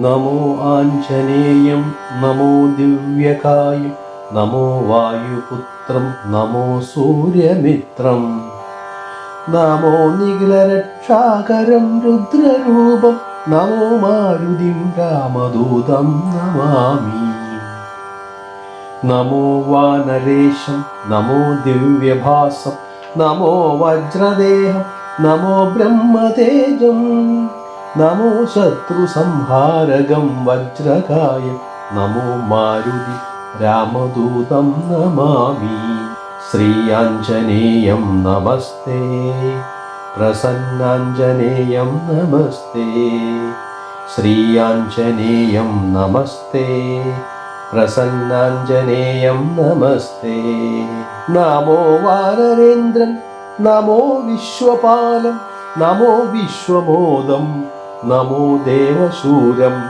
നമോ ആഞ്ജനേയം നമോ ദിവ്യകായം നമോ വായുപുത്രം നമോ സൂര്യമിത്രം. നമോ നിഖിലരക്ഷാകരം രുദ്രരൂപം നമോ മാരുതിം രാമദൂതം നമാമി. നമോ വാനരേശം നമോ ദിവ്യഭാസം നമോ വജ്രദേഹം നമോ ബ്രഹ്മതേജം. നമോ ശത്രു സംഹാരകം വജ്രകായ നമോ മാരുതി രാമദൂതം നമാമി ശ്രീയാഞ്ജനേയം നമസ്തേ പ്രസന്നാഞ്ജനേയം നമസ്തേ ശ്രീയാഞ്ജനേയം നമസ്തേ പ്രസന്നാഞ്ജനേയം നമസ്തേ. നമോ വാനരേന്ദ്രൻ നമോ വിശ്വപാലം നമോ വിശ്വമോദം നമോ ദേവശൂരം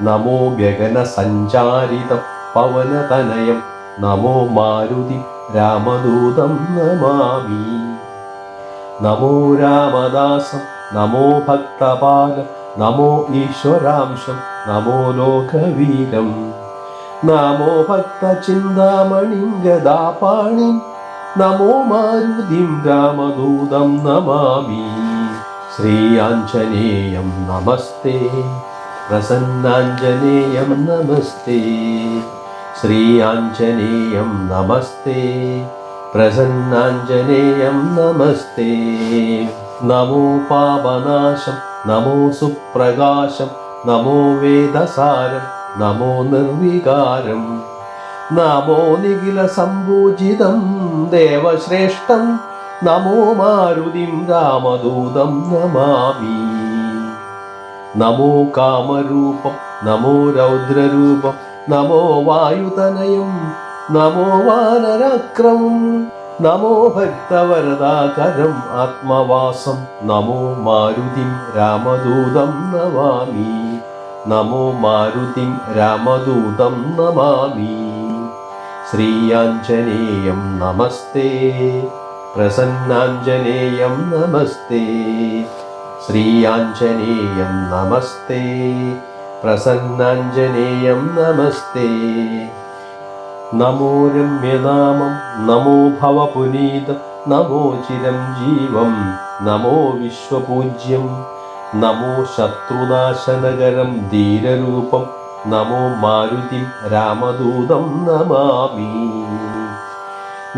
നമോ ഗഗനസഞ്ചാരിതം പവനതനയം നമോ മാരുതി രാമദൂതം നമാമി. നമോ രാമദാസം നമോ ഭക്തപാലം നമോ ഈശ്വരാംശം നമോ ലോകവീരം. നമോ ഭക്തചിന്താമണിം ഗദാപാണിം നമോ മാരുതിം രാമദൂതം നമാമി. നമസ്തേ. പ്രസന്നാഞ്ജനേയം നമസ്തേ. ശ്രീയാഞ്ജനേയം നമസ്തേ. പ്രസന്നാഞ്ജനേയം നമസ്തേ. നമോ പാപനാശം നമോ സുപ്രകാശം നമോ വേദസാരം നമോ നിർവികാരം. നമോ നിഖില സംഭൂജിതം ദേവശ്രേഷ്ഠം നമോ മാരുതിം രാമദൂതം നമാമി. നമോ കാമരൂപം നമോ രൗദ്രരൂപം നമോ വായുതനയം നമോ വാനരാക്രമം നമോ ഭക്തവരദാകരം ആത്മവാസം നമോ മാരുതിം രാമദൂതം നമാമി. നമോ മാരുതിം രാമദൂതം നമാമി. ശ്രീയാഞ്ജനേയം നമസ്തേ. പ്രസന്നാഞ്ജനേയം നമസ്തേ. ശ്രീയാഞ്ജനേയം നമസ്തേ. പ്രസന്നാഞ്ജനേയം നമസ്തേ. നമോ രമ്യനാമം നമോ ഭവപുനീതം നമോ ചിരഞ്ജീവം ജീവം നമോ വിശ്വപൂജ്യം നമോ ശത്രുനാശനകരം ധീരരൂപം നമോ മാരുതി രാമദൂതം നമാമി.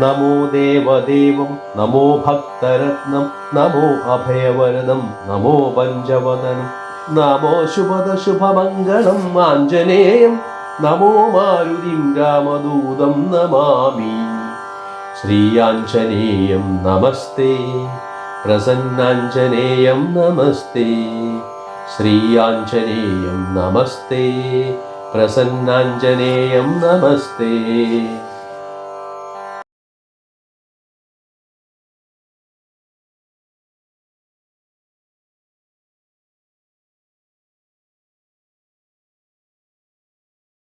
നമോ ദേവദേവം നമോ ഭക്തരത്നം നമോ അഭയവരദം നമോ പഞ്ചവദനം നമോ ശുഭദ ശുഭമംഗളം ആഞ്ജനേയം നമോ മാരുതിം രാമദൂതം നമാമി. ശ്രീയാഞ്ജനേയം നമസ്തേ പ്രസന്നാഞ്ജനേയം നമസ്തേ ശ്രീ ആഞ്ജനേയം നമസ്തേ പ്രസന്നാഞ്ജനേയം നമസ്തേ.